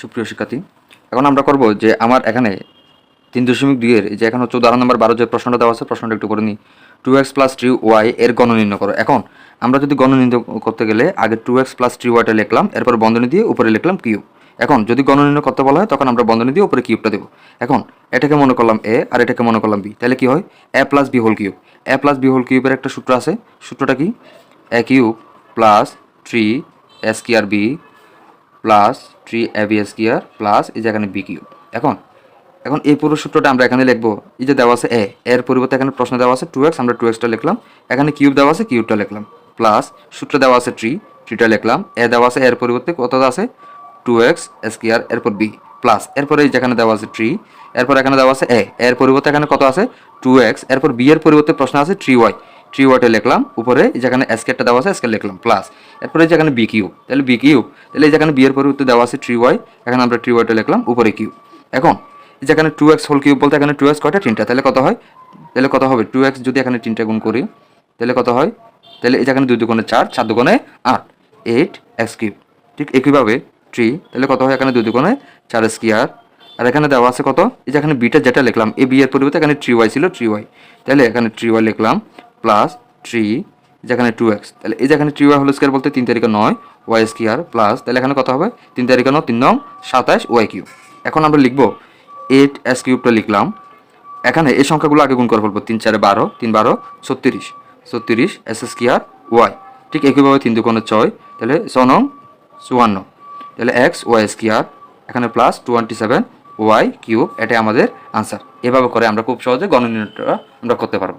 সুপ্রিয় শিক্ষার্থী, এখন আমরা করব যে আমার এখানে তিন দশমিক দুইয়ের যে এখন হচ্ছে উদাহরণ নম্বর বারো যে প্রশ্নটা দেওয়া আছে, প্রশ্নটা একটু করে নিই two x plus three y এর গণ নির্ণয় করো। এখন আমরা যদি গণ নির্ণয় করতে গেলে আগে টু এক্স প্লাস থ্রি ওয়াইটা লিখলাম, এরপর বন্ধনী দিয়ে উপরে লিখলাম কিউব এখন যদি গণ নির্ণয় করতে বলা হয়, তখন আমরা বন্ধনী দিয়ে উপরে কিউবটা দেবো। এখন এটাকে মনে করলাম এ আর এটাকে মনে করলাম বি তাহলে কি হয়? A plus b whole cube a plus b whole কিউবের একটা সূত্র আছে। সূত্রটা কি? A cube plus three square b plus three a b square plus এই যে এখানে বি কিউব এখন এখন এই পুরো সূত্রটা আমরা এখানে লিখব। এই যে দেওয়া আছে এ এর পরিবর্তে এখানে প্রশ্ন দেওয়া আছে টু এক্স আমরা টু এক্সটা লিখলাম। এখানে কিউব দেওয়া আছে কিউবটা লিখলাম। প্লাস সূত্র দেওয়া আছে থ্রি থ্রিটা লিখলাম। এ দেওয়া আছে এর পরিবর্তে কত আছে? টু এক্স স্কোয়ার এরপর বি প্লাস এরপরে এই যেখানে দেওয়া আছে থ্রি এরপর এখানে দেওয়া আছে এ এর পরিবর্তে এখানে কত আছে? টু এক্স এরপর বি এর পরিবর্তে প্রশ্ন আছে থ্রি ওয়াই থ্রি ওয়াইটা লিখলাম, উপরে যেখানে স্কেটটা দেওয়া আছে স্কেট লিখলাম প্লাস এরপরে যেখানে বি কিউব তাহলে বি কিউব তাহলে যেখানে বি এর পরিবর্তে দেওয়া আছে থ্রি ওয়াই এখানে আমরা থ্রি ওয়াইটা লিখলাম, উপরে কিউব এখন যেখানে টু এক্স হোল কিউব বলতে এখানে টু এক্স কয়টা? তিনটা। তাহলে কত হয়? তাহলে কত হবে? টু এক্স যদি এখানে তিনটা গুণ করি, তাহলে কত হয়? তাহলে যেখানে দুই দুগুণে চার চার দুগুণে আট এইট এক্স কিউব ঠিক একইভাবে থ্রি তাহলে কত হয়? এখানে দুই দুগুণে চার স্কোয়ার আর এখানে দেওয়া আছে কত? এই যে এখানে বিটা যেটা লিখলাম এ বি এর পরিবর্তে এখানে থ্রি ওয়াই ছিল থ্রি ওয়াই তাহলে এখানে থ্রি ওয়াই লিখলাম প্লাস থ্রি যেখানে টু এক্স তাহলে এই যেখানে ওয়াই হোল স্কোয়ার বলতে তিন তারিখে নয় ওয়াই স্কোয়ার প্লাস তাহলে এখানে কত হবে? তিন তারিখে নয়, তিন নং সাতাশ ওয়াই কিউব এখন আমরা লিখব এইট এস কিউবটা লিখলাম। এখানে এই সংখ্যাগুলো আগে গুণ করে ফেলব, তিন চারে বারো, তিন বারো, ছত্রিশ। ছত্রিশ এস এস কিয়ার ওয়াই ঠিক একইভাবে তিন দুকোণে ছয়, তাহলে ছ নং চুয়ান্ন। তাহলে এক্স ওয়াই স্কোয়ার এখানে plus twenty seven y cube এটাই আমাদের আনসার এভাবে করে আমরা খুব সহজে গণনির্ণয়টা আমরা করতে পারব।